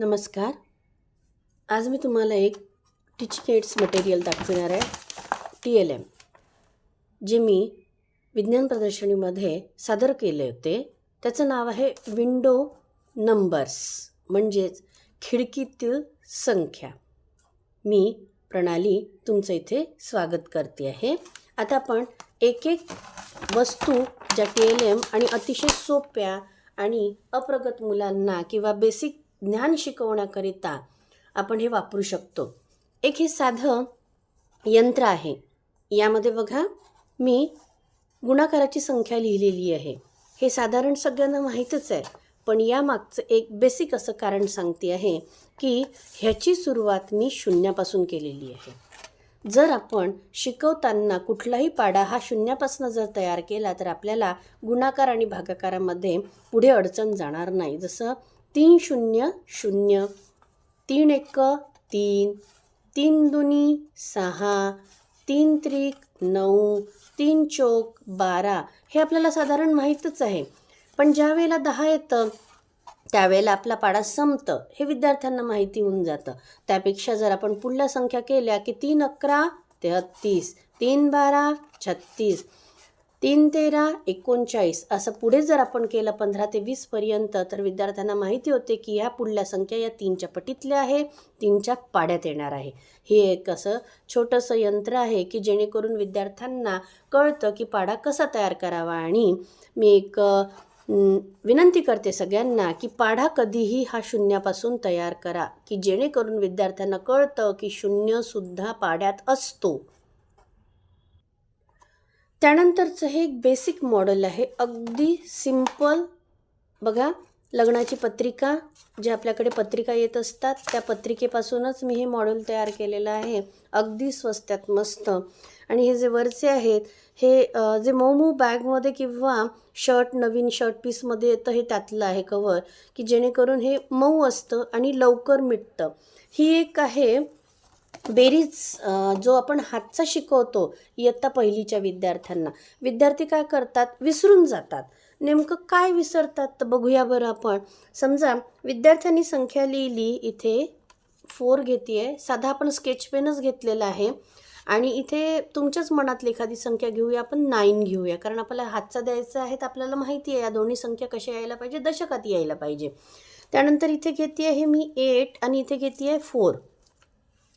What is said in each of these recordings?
नमस्कार. आज मी तुम्हाला एक टीचिंग मटेरियल दाखवणार आहे. टी एल एम जे मी विज्ञान प्रदर्शनीमध्ये सादर केले होते. त्याचं नाव आहे विंडो नंबर्स म्हणजेच खिडकीतील संख्या. मी प्रणाली तुमचं इथे स्वागत करते आहे. आता आपण एक एक वस्तू ज्या टी एल एम आणि अतिशय सोप्या आणि अप्रगत मुलांना किंवा बेसिक ज्ञान शिकवण्याकरिता आपण हे वापरू शकतो. एक हे साधं यंत्र आहे. यामध्ये बघा मी गुणाकाराची संख्या लिहिलेली आहे. हे साधारण सगळ्यांना माहीतच आहे पण यामागचं एक बेसिक असं कारण सांगते आहे की ह्याची सुरुवात मी शून्यापासून केलेली आहे. जर आपण शिकवताना कुठलाही पाडा हा शून्यापासून जर तयार केला तर आपल्याला गुणाकार आणि भागाकारामध्ये पुढे अडचण जाणार नाही. जसं तीन शून्य शून्य. तीन एक तीन. तीन दुनी सहा. तीन त्रिक नऊ. तीन चोक बारा. हे आपल्याला साधारण माहीतच आहे. पण ज्या वेळेला दहा येतं त्यावेळेला आपला पाडा संपतं हे विद्यार्थ्यांना माहिती होऊन जातं. त्यापेक्षा जर आपण पुढल्या संख्या केल्या की तीन अकरा तेहत्तीस तीन बारा छत्तीस. तीन तेरा एकोणचाळीस असं पुढे जर आपण केलं पंधरा ते वीसपर्यंत तर विद्यार्थ्यांना माहिती होते की ह्या पुढल्या संख्या या तीनच्या पटीतल्या आहे तीनच्या पाड्यात येणार आहे. हे एक असं छोटंसं यंत्र आहे की जेणेकरून विद्यार्थ्यांना कळतं की पाडा कसा तयार करावा. आणि मी एक विनंती करते सगळ्यांना की पाढा कधीही हा शून्यापासून तयार करा की जेणेकरून विद्यार्थ्यांना कळतं की शून्यसुद्धा पाड्यात असतो. त्यानंतरचं हे एक बेसिक मॉडेल आहे. अगदी सिंपल बघा लग्नाची पत्रिका जे आपल्याकडे पत्रिका येत असतात त्या पत्रिकेपासूनच मी हे मॉडेल तयार केलेलं आहे. अगदी स्वस्त्यात मस्त. आणि हे जे वरचे आहेत हे जे मऊ मऊ बॅगमध्ये किंवा शर्ट नवीन शर्ट पीसमध्ये येतं हे त्यातलं आहे कवर की जेणेकरून हे मऊ असतं आणि लवकर मिटतं. ही एक आहे बेरीज जो आपण हातचा शिकवतो इयत्ता पहिलीच्या विद्यार्थ्यांना. विद्यार्थी काय करतात? विसरून जातात. नेमकं काय विसरतात? तर बघूया बरं आपण. समजा विद्यार्थ्यांनी संख्या लिहिली इथे फोर घेते आहे साधा आपण स्केच पेनच घेतलेला आहे. आणि इथे तुमच्याच मनातली एखादी संख्या घेऊया आपण नाईन घेऊया. कारण आपल्याला हातचा द्यायचा आहे तर आपल्याला माहिती आहे या दोन्ही संख्या कशा यायला पाहिजे? दशकात यायला पाहिजे. त्यानंतर इथे घेते आहे मी एट आणि इथे घेते आहे फोर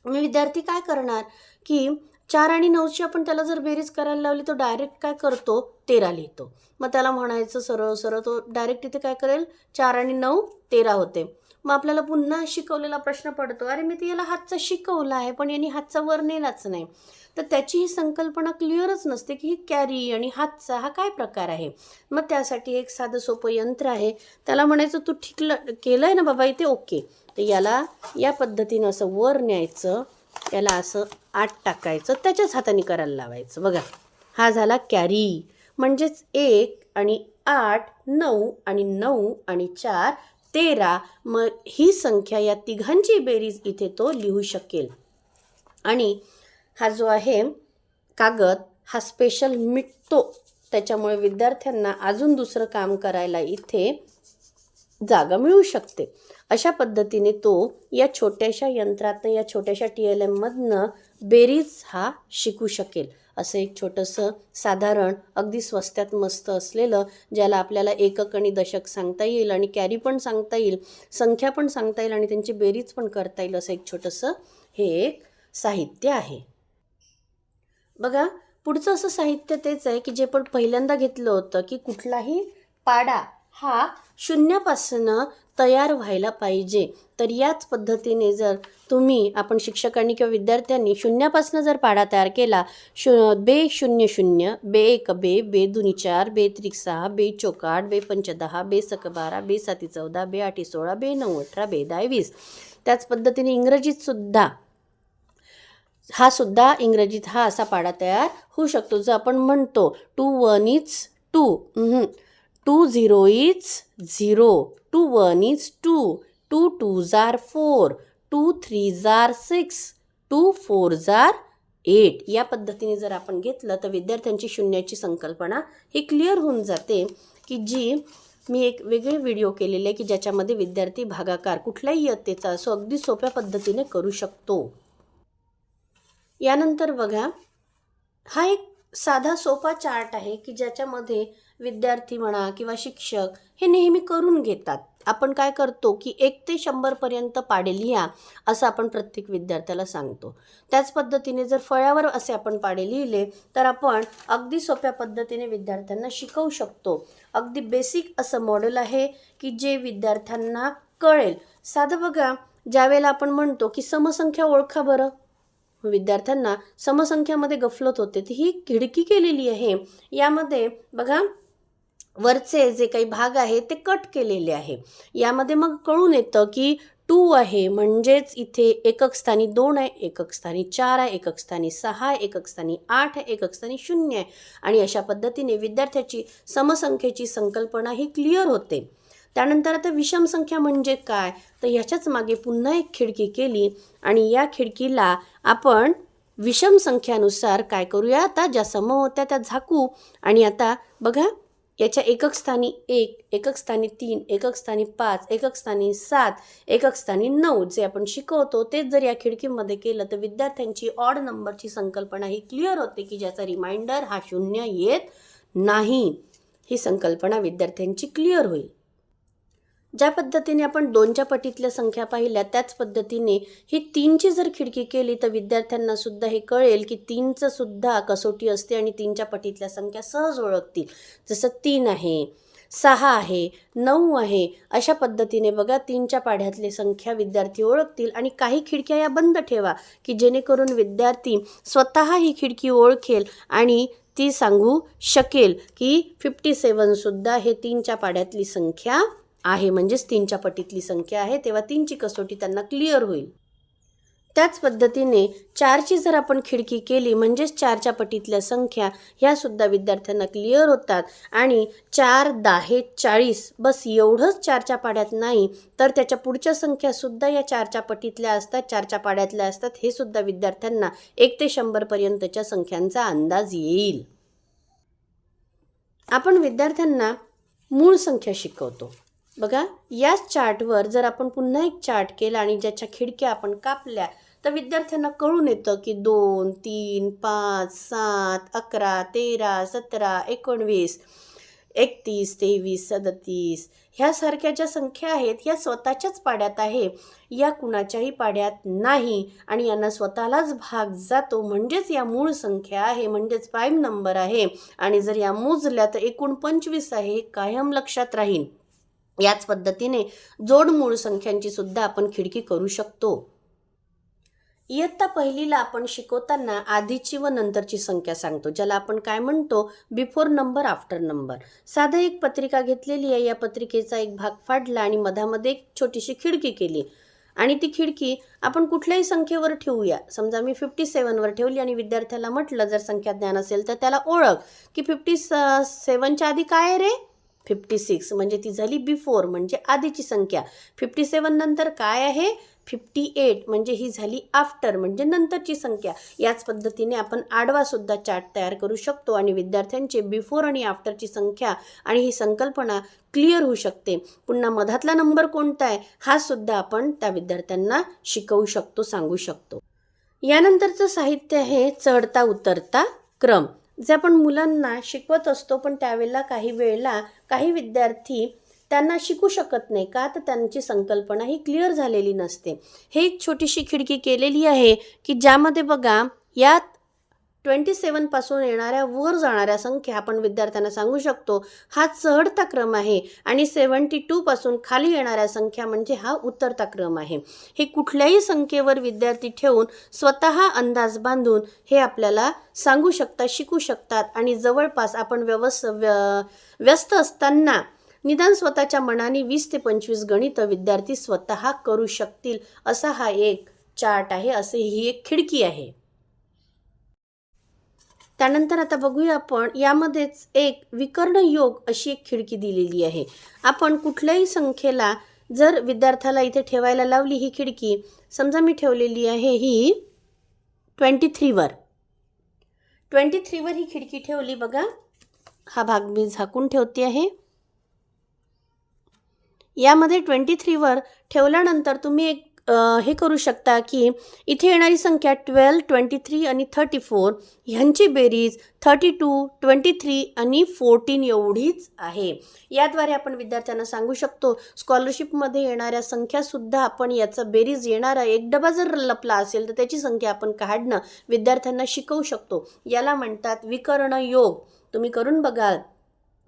विद्यार्थी काय करणार? की चार आणि नऊची आपण त्याला जर बेरीज करायला लावली तो डायरेक्ट काय करतो? तेरा लिहितो. मग त्याला म्हणायचं सरळ सरळ तो डायरेक्ट इथे काय करेल? चार आणि नऊ तेरा होते. मग आपल्याला पुन्हा शिकवलेला प्रश्न पडतो. अरे मी ते याला हातचा शिकवला आहे पण यांनी हातचा वर नेलाच नाही. तर त्याची ही संकल्पना क्लिअरच नसते की ही कॅरी आणि हातचा हा काय प्रकार आहे? मग त्यासाठी एक साधं सोपं यंत्र आहे. त्याला म्हणायचं तू ठीक केलं आहे ना बाबा इथे? ओके. तर याला या पद्धतीनं असं वर न्यायचं. याला असं आत टाकायचं. त्याच्याच हाताने करायला लावायचं. बघा हा झाला कॅरी. म्हणजेच एक आणि आठ नऊ आणि नऊ आणि चार तेरा मग ही संख्या या तिघांची बेरीज इथे तो लिहू शकेल. आणि हा जो आहे कागद हा स्पेशल मिटतो. त्याच्यामुळे विद्यार्थ्यांना अजून दुसरं काम करायला इथे जागा मिळू शकते. अशा पद्धतीने तो या छोट्याशा यंत्रातनं या छोट्याशा टी एल एममधनं बेरीज हा शिकू शकेल. असं एक छोटंसं साधारण अगदी स्वस्त्यात मस्त असलेलं ज्याला आपल्याला एकक आणि दशक सांगता येईल आणि कॅरी पण सांगता येईल संख्या पण सांगता येईल आणि त्यांची बेरीज पण करता येईल असं एक छोटंसं हे एक साहित्य आहे. बघा पुढचं असं साहित्य तेच आहे की जे पण पहिल्यांदा घेतलं होतं की कुठलाही पाडा हा शून्यापासनं तयार व्हायला पाहिजे. तर याच पद्धतीने जर तुम्ही आपण शिक्षकांनी किंवा विद्यार्थ्यांनी शून्यापासून जर पाढा तयार केला शू बे शून्य शून्य बे एक बे बे दुनी चार बे त्रिक सहा बे चौक बे पंच दहा बे सक बारा बे साती चौदा बे आठी सोळा बे नऊ अठरा बे दहा वीस. त्याच पद्धतीने इंग्रजीत सुद्धा हा सुद्धा इंग्रजीत हा असा पाढा तयार होऊ शकतो. जो आपण म्हणतो two one is two. Two zero is zero two one is two two two jar four two three जार सिक्स टू फोर जार एट या पद्धतीने जर आपण घेतलं तर विद्यार्थ्यांची शून्याची संकल्पना ही क्लिअर होऊन जाते की जी मी एक वेगळे व्हिडिओ केलेले आहे की ज्याच्यामध्ये विद्यार्थी भागाकार कुठल्याही इयत्तेचा असो अगदी सोप्या पद्धतीने करू शकतो. यानंतर बघा हा एक साधा सोपा चार्ट आहे की ज्याच्यामध्ये विद्यार्थी म्हणा किंवा शिक्षक हे नेहमी करून घेतात. आपण काय करतो की एक ते शंभरपर्यंत पाडे लिहा असं आपण प्रत्येक विद्यार्थ्याला सांगतो. त्याच पद्धतीने जर फळ्यावर असे आपण पाडे लिहिले तर आपण अगदी सोप्या पद्धतीने विद्यार्थ्यांना शिकवू शकतो. अगदी बेसिक असं मॉडेल आहे की जे विद्यार्थ्यांना कळेल. साधं बघा ज्यावेळेला आपण म्हणतो की समसंख्या ओळखा बरं. विद्यार्थ्यांना समसंख्यामध्ये गफलत होते. ती ही खिडकी केलेली आहे. यामध्ये बघा वरचे जे काही भाग आहे ते कट केलेले आहे. यामध्ये मग कळून येतं की टू आहे म्हणजेच इथे एकक स्थानी दोन आहे एकक स्थानी चार आहे एकक स्थानी सहा आहे एकक स्थानी आठ आहे एकक स्थानी शून्य आहे. आणि अशा पद्धतीने विद्यार्थ्याची समसंख्येची संकल्पना ही क्लिअर होते. त्यानंतर आता विषम संख्या म्हणजे काय? तर ह्याच्याच मागे पुन्हा एक खिडकी केली आणि या खिडकीला आपण विषम संख्यानुसार काय करूया? आता ज्या सम होत्या त्या झाकू. आणि आता बघा याच्या एकक स्थानी एक एकक स्थानी तीन एकक स्थानी पाच एकक स्थानी सात एकक स्थानी नऊ जे आपण शिकवतो तेच जर या खिडकीमध्ये केलं तर विद्यार्थ्यांची ऑड नंबरची संकल्पना ही क्लिअर होते की ज्याचा रिमाइंडर हा शून्य येत नाही. ही संकल्पना विद्यार्थ्यांची क्लिअर होईल. ज्या पद्धतीने आपण दोनच्या पटीतल्या संख्या पाहिल्या त्याच पद्धतीने ही तीनची जर खिडकी केली तर विद्यार्थ्यांना सुद्धा हे कळेल की तीनचं सुद्धा कसोटी असते आणि तीनच्या पटीतल्या संख्या सहज ओळखतील. जसं तीन आहे सहा आहे नऊ आहे अशा पद्धतीने बघा तीनच्या पाढ्यातले संख्या विद्यार्थी ओळखतील. आणि काही खिडक्या या बंद ठेवा की जेणेकरून विद्यार्थी स्वतः ही खिडकी ओळखेल आणि ती सांगू शकेल की फिफ्टी सेवनसुद्धा हे तीनच्या पाढ्यातली संख्या आहे म्हणजेच तीनच्या पटीतली संख्या आहे तेव्हा तीनची कसोटी त्यांना क्लिअर होईल. त्याच पद्धतीने चारची जर आपण खिडकी केली म्हणजेच चारच्या पटीतल्या संख्या ह्यासुद्धा विद्यार्थ्यांना क्लिअर होतात. आणि चार दहा चाळीस बस एवढंच चारच्या पाड्यात नाही तर त्याच्या पुढच्या संख्यासुद्धा या चारच्या पटीतल्या असतात चारच्या पाड्यातल्या असतात हे सुद्धा विद्यार्थ्यांना एक ते शंभरपर्यंतच्या संख्यांचा अंदाज येईल. आपण विद्यार्थ्यांना मूळ संख्या शिकवतो. बघा याच चार्टवर जर आपण पुन्हा एक चार्ट केला आणि ज्याच्या खिडक्या आपण कापल्या तर विद्यार्थ्यांना कळून येतं की दोन तीन पाच सात अकरा तेरा सतरा एकोणवीस एकतीस तेवीस सदतीस. ह्यासारख्या ज्या संख्या आहेत ह्या स्वतःच्याच पाड्यात आहे. या कुणाच्याही पाड्यात नाही. आणि यांना स्वतःलाच भाग जातो. म्हणजेच या मूळ संख्या आहे. म्हणजेच प्राईम नंबर आहे. आणि जर या मोजल्या तर एकूण पंचवीस आहे. हे कायम लक्षात राहील याच पद्धतीने जोड मूळ संख्यांची सुद्धा आपण खिडकी करू शकतो. इयत्ता पहिलीला आपण शिकवताना आधीची व नंतरची संख्या सांगतो ज्याला आपण काय म्हणतो? Before number after number. साधं एक पत्रिका घेतलेली आहे या पत्रिकेचा एक भाग फाडला आणि मधामध्ये एक छोटीशी खिडकी केली. आणि ती खिडकी आपण कुठल्याही संख्येवर ठेवूया. समजा मी फिफ्टी सेवनवर ठेवली आणि विद्यार्थ्याला म्हटलं जर संख्या ज्ञान असेल तर त्याला ओळख. की फिफ्टी सेवनच्या आधी काय रे? फिफ्टी सिक्स म्हणजे ती झाली बिफोर म्हणजे आधीची संख्या. फिफ्टी सेवन नंतर काय आहे? फिफ्टी एट म्हणजे ही झाली आफ्टर म्हणजे नंतरची संख्या. याच पद्धतीने आपण आडवासुद्धा चार्ट तयार करू शकतो आणि विद्यार्थ्यांचे बिफोर आणि आफ्टरची संख्या आणि ही संकल्पना क्लिअर होऊ शकते. पुन्हा मधातला नंबर कोणता आहे? हा सुद्धा आपण त्या विद्यार्थ्यांना शिकवू शकतो सांगू शकतो. यानंतरचं साहित्य आहे चढता उतरता क्रम. जे आपण मुलांना शिकवत असतो पण त्यावेळेला काही वेळेला काही विद्यार्थी त्यांना शिकू शकत नाही का? तर त्यांची संकल्पना ही क्लिअर झालेली नसते. हे एक छोटीशी खिडकी केलेली आहे की ज्यामध्ये बघा यात ट्वेंटी सेवनपासून येणाऱ्या वर जाणाऱ्या संख्या आपण विद्यार्थ्यांना सांगू शकतो. हा चढता क्रम आहे आणि सेवन्टी टूपासून खाली येणाऱ्या संख्या म्हणजे हा उतरता क्रम आहे. हे कुठल्याही संख्येवर विद्यार्थी ठेवून स्वतः अंदाज बांधून हे आपल्याला सांगू शकतात शिकू शकतात आणि जवळपास आपण व्यवस् व्य व्यस्त असताना निदान स्वतःच्या मनाने वीस ते पंचवीस गणित विद्यार्थी स्वतः करू शकतील असा हा एक चार्ट आहे. असे ही एक खिडकी आहे. त्यानंतर आता बघूया आपण यामध्येच एक विकर्ण योग अशी एक खिडकी दिलेली आहे. आपण कुठल्याही संख्येला जर विद्यार्थ्याला इथे ठेवायला लावली ही खिडकी समजा मी ठेवलेली आहे ही ट्वेंटी थ्रीवर ट्वेंटी थ्रीवर ही खिडकी ठेवली बघा. हा भाग मी झाकून ठेवते आहे. यामध्ये ट्वेंटी थ्रीवर ठेवल्यानंतर तुम्ही एक हे करू शकता की इथे येणारी संख्या ट्वेल्व ट्वेंटी थ्री आणि थर्टी फोर ह्यांची बेरीज थर्टी टू ट्वेंटी थ्री आणि फोर्टीन एवढीच आहे. याद्वारे आपण विद्यार्थ्यांना सांगू शकतो स्कॉलरशिपमध्ये येणाऱ्या संख्यासुद्धा आपण याचा बेरीज येणारा एक डबा जर लपला असेल तर त्याची संख्या आपण काढणं विद्यार्थ्यांना शिकवू शकतो. याला म्हणतात विकर्ण योग तुम्ही करून बघाल.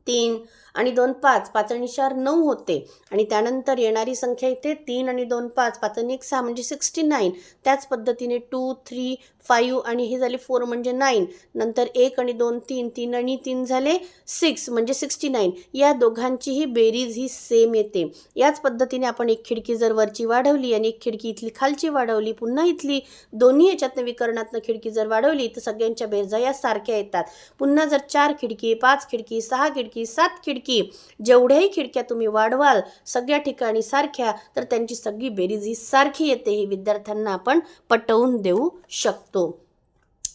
तीन आणि दोन पाच पाच आणि चार नऊ होते. आणि त्यानंतर येणारी संख्या इथे तीन आणि दोन पाच पाच आणि एक सहा म्हणजे सिक्स्टी नाईन त्याच पद्धतीने टू थ्री फाईव्ह आणि हे झाले फोर म्हणजे नाईन नंतर एक आणि दोन तीन तीन आणि तीन झाले सिक्स म्हणजे सिक्स्टी नाईन या दोघांचीही बेरीज ही सेम येते. याच पद्धतीने आपण एक खिडकी जर वरची वाढवली आणि एक खिडकी इथली खालची वाढवली पुन्हा इथली दोन्ही याच्यातनं विकरणातनं खिडकी जर वाढवली तर सगळ्यांच्या बेरजा या सारख्या येतात. पुन्हा जर चार खिडकी पाच खिडकी सहा खिडकी सात खिडकी जेवढ्याही खिडक्या तुम्ही वाढवाल सगळ्या ठिकाणी सारख्या तर त्यांची सगळी बेरीज ही सारखी येते ही विद्यार्थ्यांना आपण पटवून देऊ शकतो.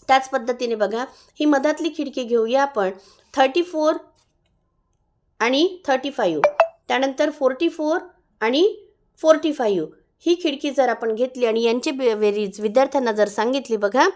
त्याच पद्धतीने बघा ही मधातली खिडकी घेऊया आपण. थर्टी फोर आणि थर्टी फाईव्ह त्यानंतर फोर्टी फोर आणि फोर्टी फाईव्ह ही खिडकी जर आपण घेतली आणि यांची बे बेरीज विद्यार्थ्यांना जर सांगितली बघा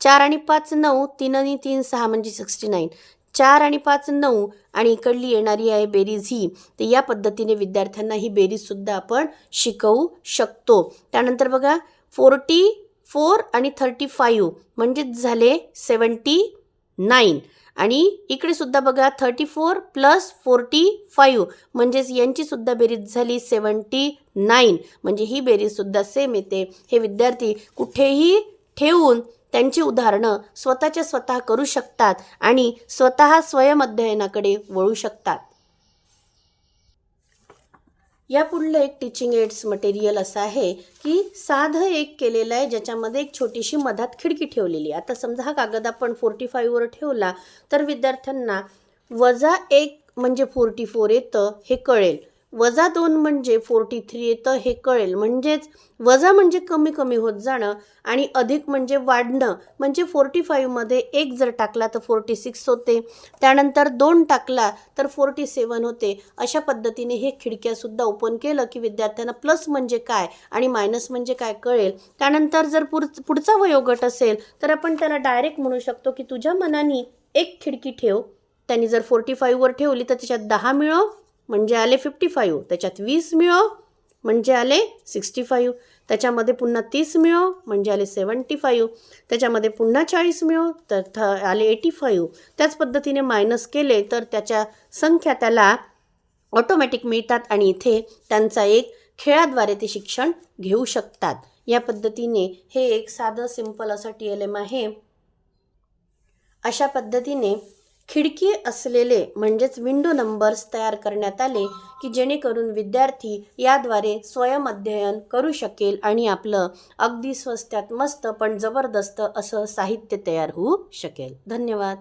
चार आणि पाच नऊ तीन आणि तीन सहा म्हणजे सिक्स्टी नाईन चार आणि पाच नऊ आणि इकडली येणारी आहे बेरीज ही. तर या पद्धतीने विद्यार्थ्यांना ही बेरीजसुद्धा आपण शिकवू शकतो. त्यानंतर बघा फोर्टी फोर आणि थर्टी फाईव्ह म्हणजेच झाले सेवन्टी नाईन. आणि इकडे सुद्धा बघा thirty four plus forty five म्हणजेच यांचीसुद्धा बेरीज झाली सेवन्टी नाईन. म्हणजे ही बेरीजसुद्धा सेम येते. हे विद्यार्थी कुठेही ठेवून त्यांची उदाहरणं स्वतःच्या स्वतः करू शकतात आणि स्वतः स्वयं अध्ययनाकडे वळू शकतात. या पुढलं एक टीचिंग एड्स मटेरियल असं आहे की साधं एक केलेलं आहे ज्याच्यामध्ये एक छोटीशी मधात खिडकी ठेवलेली आहे. आता समजा हा कागद आपण फोर्टी फाईव्हवर ठेवला तर विद्यार्थ्यांना वजा एक म्हणजे फोर्टी फोर येतं हे कळेल. वजा दोन म्हणजे फोर्टी थ्री येतं हे कळेल. म्हणजेच वजा म्हणजे कमी कमी होत जाणं आणि अधिक म्हणजे वाढणं. म्हणजे फोर्टी फाईव्हमध्ये एक जर टाकला तर फोर्टी सिक्स होते. त्यानंतर दोन टाकला तर फोर्टी सेवन होते. अशा पद्धतीने हे खिडक्यासुद्धा ओपन केलं की विद्यार्थ्यांना प्लस म्हणजे काय आणि मायनस म्हणजे काय कळेल. त्यानंतर जर पुढ पुढचा वयोगट असेल तर आपण त्याला डायरेक्ट म्हणू शकतो की तुझ्या मनाने एक खिडकी ठेव. त्यांनी जर फोर्टी फाईव्हवर ठेवली तर त्याच्यात दहा मिळव. म्हणजे आले फिफ्टी फाईव्ह त्याच्यात वीस मिळव म्हणजे आले सिक्स्टी फाईव्ह त्याच्यामध्ये पुन्हा तीस मिळव म्हणजे आले सेवन्टी फाईव्ह त्याच्यामध्ये पुन्हा चाळीस मिळव तर थ आले एटी फाईव्ह त्याच पद्धतीने मायनस केले तर त्याच्या संख्या त्याला ऑटोमॅटिक मिळतात आणि इथे त्यांचा एक खेळाद्वारे ते शिक्षण घेऊ शकतात. या पद्धतीने हे एक साधं सिंपल असं टी एल एम आहे. अशा पद्धतीने खिडकी असलेले म्हणजेच विंडो नंबर्स तयार करण्यात आले की जेणेकरून विद्यार्थी याद्वारे स्वयं अध्ययन करू शकेल आणि आपलं अगदी स्वस्त्यात मस्त पण जबरदस्त असं साहित्य तयार होऊ शकेल. धन्यवाद.